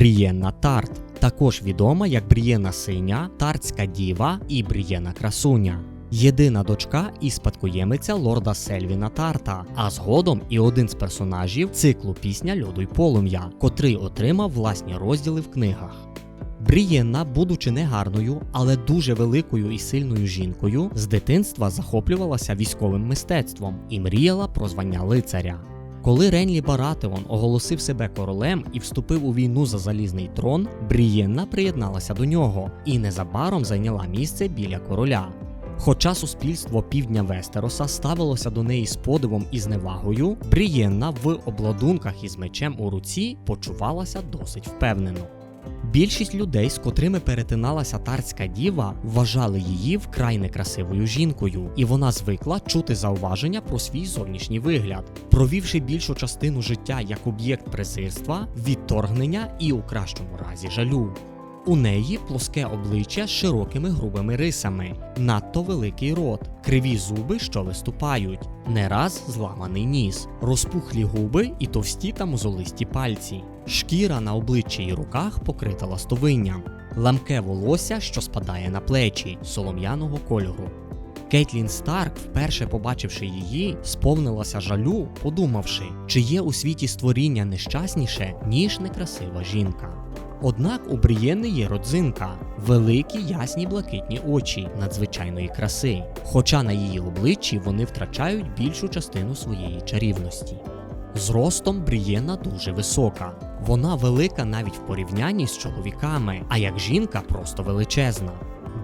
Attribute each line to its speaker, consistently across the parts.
Speaker 1: Брієнна Тарт, також відома як Брієна Синя, Тартська Діва і Брієна Красуня. Єдина дочка і спадкоємиця лорда Сельвіна Тарта, а згодом і один з персонажів циклу пісня Льоду й полум'я, котрий отримав власні розділи в книгах. Брієнна, будучи негарною, але дуже великою і сильною жінкою, з дитинства захоплювалася військовим мистецтвом і мріяла про звання лицаря. Коли Ренлі Баратеон оголосив себе королем і вступив у війну за залізний трон, Брієнна приєдналася до нього і незабаром зайняла місце біля короля. Хоча суспільство півдня Вестероса ставилося до неї з подивом і зневагою, Брієнна в обладунках із мечем у руці почувалася досить впевнено. Більшість людей, з котрими перетиналася тарська діва, вважали її вкрай некрасивою жінкою, і вона звикла чути зауваження про свій зовнішній вигляд, провівши більшу частину життя як об'єкт презирства, відторгнення і у кращому разі жалю. У неї плоске обличчя з широкими грубими рисами, надто великий рот, криві зуби, що виступають, не раз зламаний ніс, розпухлі губи і товсті та мозолисті пальці. Шкіра на обличчі і руках покрита ластовинням, ламке волосся, що спадає на плечі, солом'яного кольору. Кейтлін Старк, вперше побачивши її, сповнилася жалю, подумавши, чи є у світі створіння нещасніше, ніж некрасива жінка. Однак у Брієни є родзинка, великі ясні блакитні очі надзвичайної краси, хоча на її обличчі вони втрачають більшу частину своєї чарівності. Зростом Брієна дуже висока. Вона велика навіть в порівнянні з чоловіками, а як жінка просто величезна.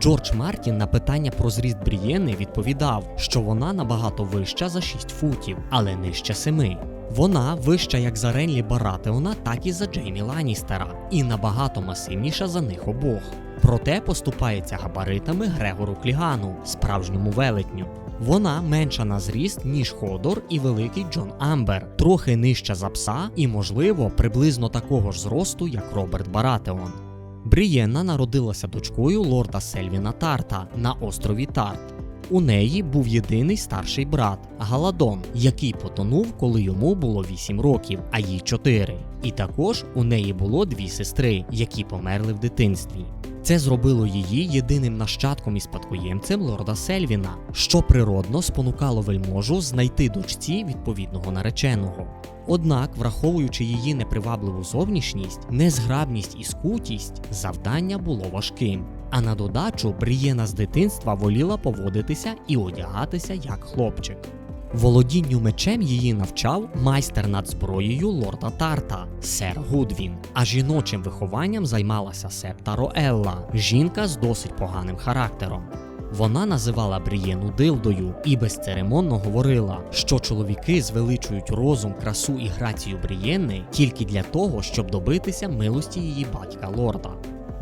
Speaker 1: Джордж Мартін на питання про зріст Брієни відповідав, що вона набагато вища за 6 футів, але нижче 7. Вона вища як за Ренлі Баратеона, так і за Джеймі Ланністера, і набагато масивніша за них обох. Проте поступається габаритами Грегору Клігану, справжньому велетню. Вона менша на зріст, ніж Ходор і великий Джон Амбер, трохи нижча за пса і, можливо, приблизно такого ж зросту, як Роберт Баратеон. Брієнна народилася дочкою лорда Сельвіна Тарта на острові Тарт. У неї був єдиний старший брат Галадон, який потонув, коли йому було 8 років, а їй 4. І також у неї було дві сестри, які померли в дитинстві. Це зробило її єдиним нащадком і спадкоємцем лорда Сельвіна, що природно спонукало вельможу знайти дочці відповідного нареченого. Однак, враховуючи її непривабливу зовнішність, незграбність і скутість, завдання було важким. А на додачу Брієна з дитинства воліла поводитися і одягатися як хлопчик. Володінню мечем її навчав майстер над зброєю лорда Тарта, сер Гудвін, а жіночим вихованням займалася септа Роелла, жінка з досить поганим характером. Вона називала Брієну дилдою і безцеремонно говорила, що чоловіки звеличують розум, красу і грацію Брієни тільки для того, щоб добитися милості її батька лорда.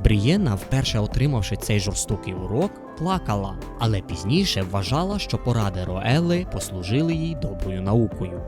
Speaker 1: Брієна, вперше отримавши цей жорстокий урок, плакала, але пізніше вважала, що поради Роелли послужили їй доброю наукою.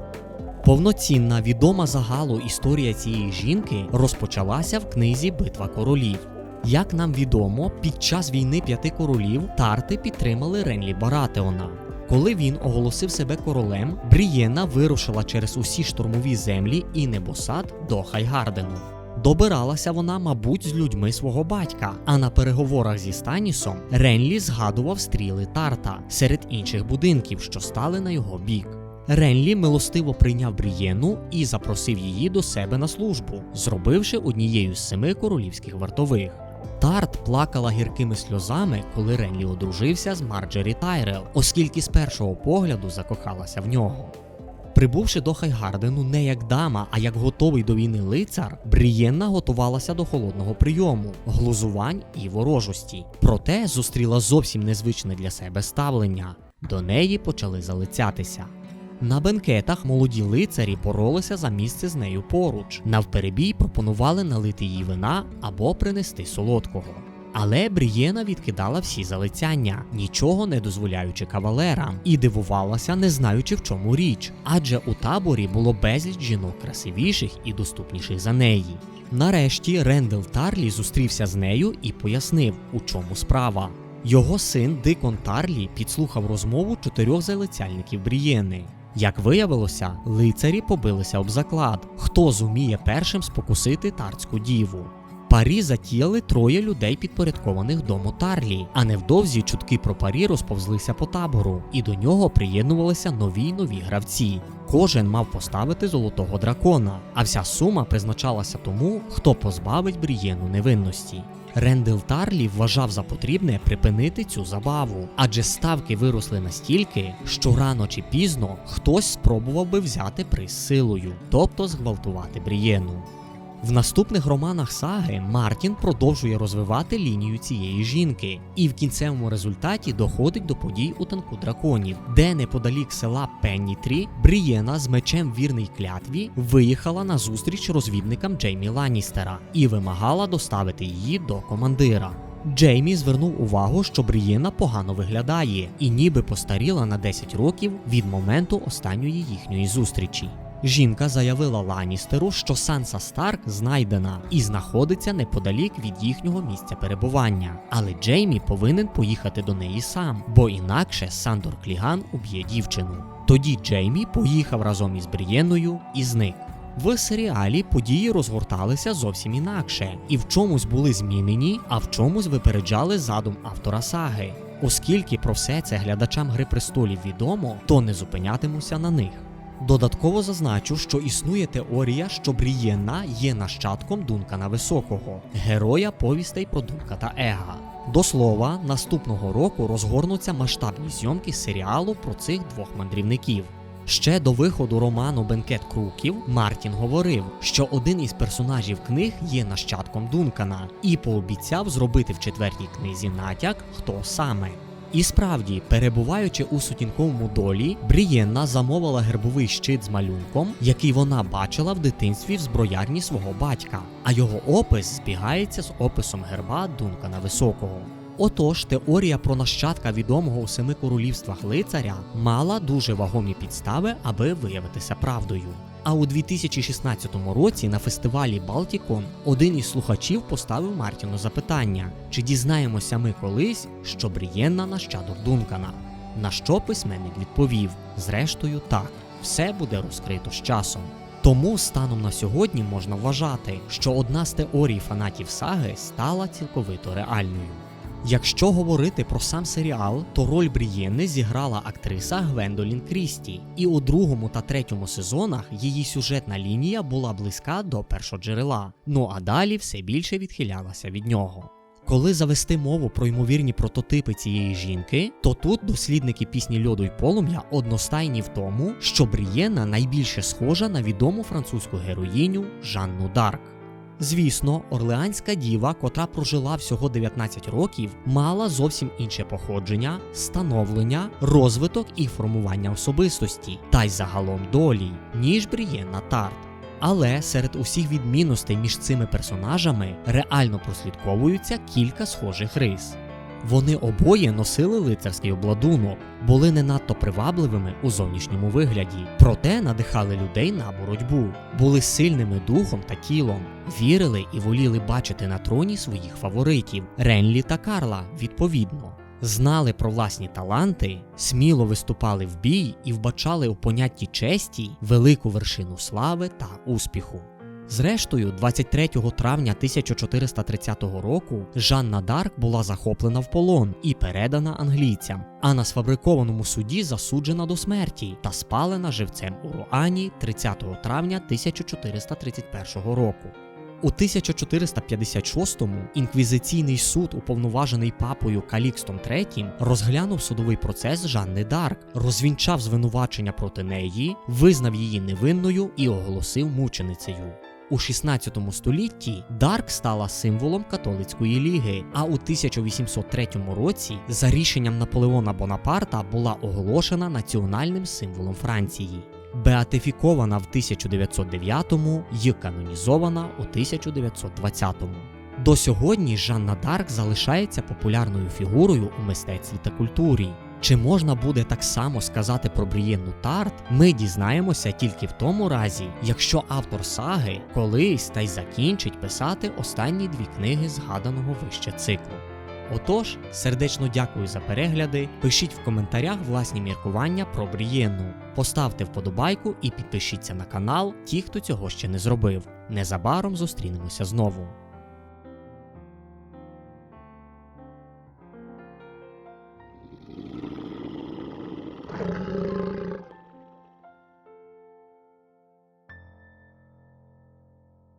Speaker 1: Повноцінна відома загалу історія цієї жінки розпочалася в книзі Битва королів. Як нам відомо, під час війни п'яти королів тарти підтримали Ренлі Баратеона. Коли він оголосив себе королем, Брієна вирушила через усі штурмові землі і небосад до Хайгардену. Добиралася вона, мабуть, з людьми свого батька. А на переговорах зі Станісом Ренлі згадував стріли тарта серед інших будинків, що стали на його бік. Ренлі милостиво прийняв Брієну і запросив її до себе на службу, зробивши однією з семи королівських вартових. Тарт плакала гіркими сльозами, коли Ренлі одружився з Марджері Тайрел, оскільки з першого погляду закохалася в нього. Прибувши до Хайгардену не як дама, а як готовий до війни лицар, Брієнна готувалася до холодного прийому, глузувань і ворожості. Проте зустріла зовсім незвичне для себе ставлення. До неї почали залицятися. На бенкетах молоді лицарі боролися за місце з нею поруч. Навперебій пропонували налити їй вина або принести солодкого. Але Брієна відкидала всі залицяння, нічого не дозволяючи кавалерам, і дивувалася, не знаючи в чому річ, адже у таборі було безліч жінок красивіших і доступніших за неї. Нарешті Рендел Тарлі зустрівся з нею і пояснив, у чому справа. Його син Дикон Тарлі підслухав розмову чотирьох залицяльників Брієни. Як виявилося, лицарі побилися об заклад, хто зуміє першим спокусити тарську діву. Парі затіяли троє людей, підпорядкованих дому Тарлі, а невдовзі чутки про парі розповзлися по табору, і до нього приєднувалися нові й нові гравці. Кожен мав поставити золотого дракона, а вся сума призначалася тому, хто позбавить Брієну невинності. Рендел Тарлі вважав за потрібне припинити цю забаву, адже ставки виросли настільки, що рано чи пізно хтось спробував би взяти приз силою, тобто зґвалтувати Брієну. В наступних романах саги Мартін продовжує розвивати лінію цієї жінки, і в кінцевому результаті доходить до подій у танку драконів, де неподалік села Пеннітрі Брієна з мечем вірний клятві виїхала на зустріч розвідникам Джеймі Ланністера і вимагала доставити її до командира. Джеймі звернув увагу, що Брієна погано виглядає і ніби постаріла на 10 років від моменту останньої їхньої зустрічі. Жінка заявила Ланістеру, що Санса Старк знайдена і знаходиться неподалік від їхнього місця перебування. Але Джеймі повинен поїхати до неї сам, бо інакше Сандор Кліган уб'є дівчину. Тоді Джеймі поїхав разом із Брієною і зник. В серіалі події розгорталися зовсім інакше, і в чомусь були змінені, а в чомусь випереджали задум автора саги. Оскільки про все це глядачам Гри престолів відомо, то не зупинятимуся на них. Додатково зазначу, що існує теорія, що Брієнна є нащадком Дункана Високого, героя повістей про Дунка та Ега. До слова, наступного року розгорнуться масштабні зйомки серіалу про цих двох мандрівників. Ще до виходу роману Бенкет Круків Мартін говорив, що один із персонажів книг є нащадком Дункана, і пообіцяв зробити в четвертій книзі натяк, хто саме. І справді, перебуваючи у сутінковому долі, Брієнна замовила гербовий щит з малюнком, який вона бачила в дитинстві в зброярні свого батька, а його опис збігається з описом герба Дункана Високого. Отож, теорія про нащадка відомого у семи королівствах лицаря мала дуже вагомі підстави, аби виявитися правдою. А у 2016 році на фестивалі Балтікон один із слухачів поставив Мартіну запитання: чи дізнаємося ми колись, що Брієнна нащадок Дункана? На що письменник відповів: зрештою, так, все буде розкрито з часом. Тому станом на сьогодні можна вважати, що одна з теорій фанатів саги стала цілковито реальною. Якщо говорити про сам серіал, то роль Брієнни зіграла актриса Гвендолін Крісті, і у другому та третьому сезонах її сюжетна лінія була близька до першоджерела, ну а далі все більше відхилялася від нього. Коли завести мову про ймовірні прототипи цієї жінки, то тут дослідники пісні льоду й полум'я одностайні в тому, що Брієнна найбільше схожа на відому французьку героїню Жанну Дарк. Звісно, орлеанська діва, котра прожила всього 19 років, мала зовсім інше походження, становлення, розвиток і формування особистості, та й загалом долі, ніж Брієнна Тарт. Але серед усіх відмінностей між цими персонажами реально прослідковуються кілька схожих рис. Вони обоє носили лицарський обладунок, були не надто привабливими у зовнішньому вигляді, проте надихали людей на боротьбу, були сильними духом та тілом, вірили і воліли бачити на троні своїх фаворитів Ренлі та Карла відповідно. Знали про власні таланти, сміло виступали в бій і вбачали у понятті честі велику вершину слави та успіху. Зрештою, 23 травня 1430 року Жанна Дарк була захоплена в полон і передана англійцям, а на сфабрикованому суді засуджена до смерті та спалена живцем у Руані 30 травня 1431 року. У 1456-му інквізиційний суд, уповноважений папою Калікстом III, розглянув судовий процес Жанни Дарк, розвінчав звинувачення проти неї, визнав її невинною і оголосив мученицею. У 16 столітті Дарк стала символом католицької ліги, а у 1803 році за рішенням Наполеона Бонапарта була оголошена національним символом Франції. Беатифікована в 1909-му і канонізована у 1920-му. До сьогодні Жанна Дарк залишається популярною фігурою у мистецтві та культурі. Чи можна буде так само сказати про Брієнну Тарт, ми дізнаємося тільки в тому разі, якщо автор саги колись та й закінчить писати останні дві книги згаданого вище циклу. Отож, сердечно дякую за перегляди. Пишіть в коментарях власні міркування про Брієнну. Поставте вподобайку і підпишіться на канал, ті, хто цього ще не зробив. Незабаром зустрінемося знову.